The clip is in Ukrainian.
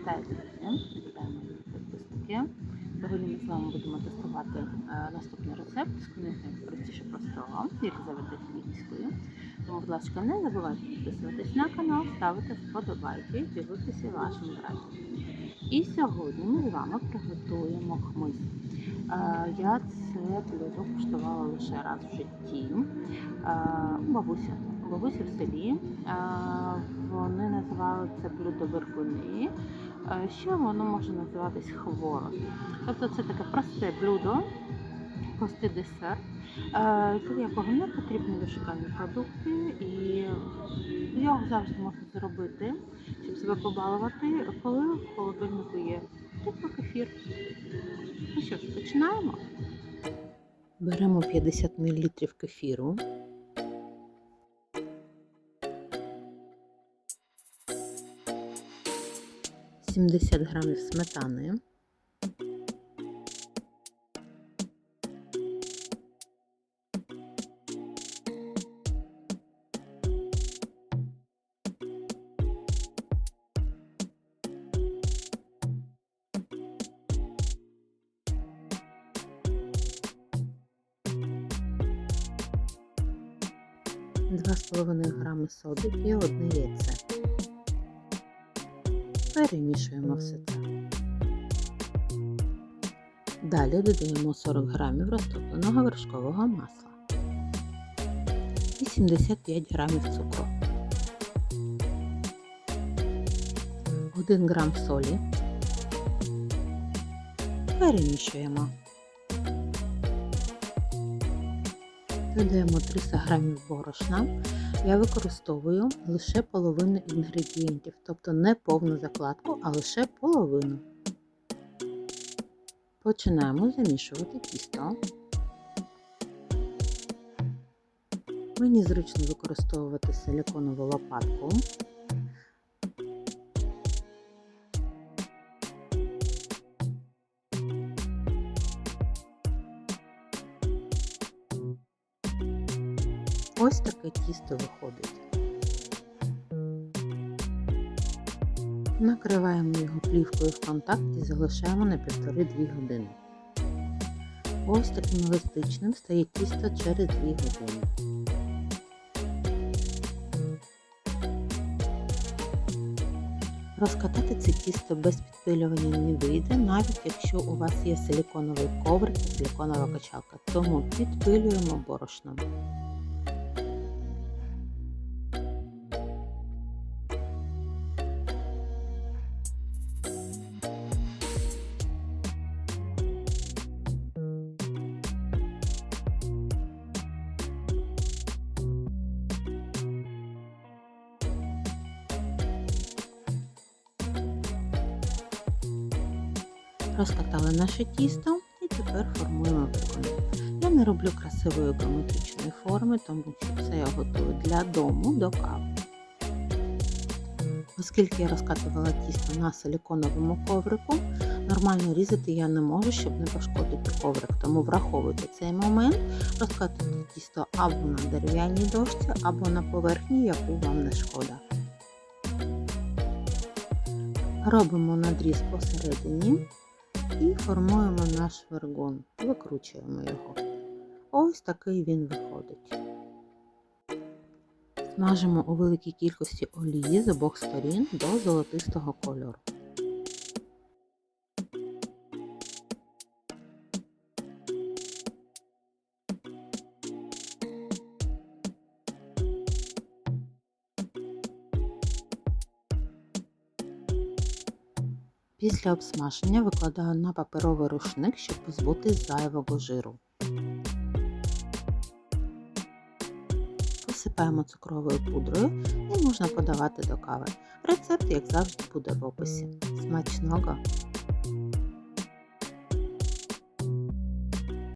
Вітаю, друзі! Підписники. Сьогодні ми з вами будемо тестувати е, наступний рецепт з книги Простіше простого, Єлизавети Хлібської. Тому, будь ласка, не забувайте підписуватись на канал, ставити вподобайки, ділитися вашим враженням. І сьогодні ми з вами приготуємо хмиз. Е, Я це блюдо куштувала лише раз в житті е, у бабусі. В селі. Вони називали це блюдо вербуни. Ще воно може називатись хворост. Тобто це таке просте блюдо, простий десерт, е, для якого не потрібні вишукані продукти, і його завжди можна зробити, щоб себе побалувати, коли в холодильнику є теплий кефір. Ну що ж, починаємо. Беремо 50 мл кефіру. Сімдесят грамів сметани, два з половиною грами соди і одне яйце. Перемішуємо все це. Далі додаємо 40 грамів розтопленого вершкового масла і 75 грамів цукру, 1 грам солі. Перемішуємо. Додаємо 300 грамів борошна. Я використовую лише половину інгредієнтів, тобто не повну закладку, а лише половину. Починаємо замішувати тісто. Мені зручно використовувати силіконову лопатку. Ось таке тісто виходить. Накриваємо його плівкою в контакті і залишаємо на 1,5-2 години. Ось таким еластичним стає тісто через 2 години. Розкатати це тісто без підпилювання не вийде, навіть якщо у вас є силіконовий коврик та силіконова качалка, тому підпилюємо борошном. Розкатали наше тісто і тепер формуємо виконання. Я не роблю красивої геометричної форми, тому що це я готую для дому до кави. Оскільки я розкатувала тісто на силіконовому коврику, нормально різати я не можу, щоб не пошкодити коврик, тому враховуйте цей момент, розкатуйте тісто або на дерев'яній дошці, або на поверхні, яку вам не шкода. Робимо надріз посередині і формуємо наш вергон, викручуємо його. Ось такий він виходить. Смажимо у великій кількості олії з обох сторін до золотистого кольору. Після обсмаження викладаю на паперовий рушник, щоб позбутись зайвого жиру. Посипаємо цукровою пудрою і можна подавати до кави. Рецепт, як завжди, буде в описі. Смачного!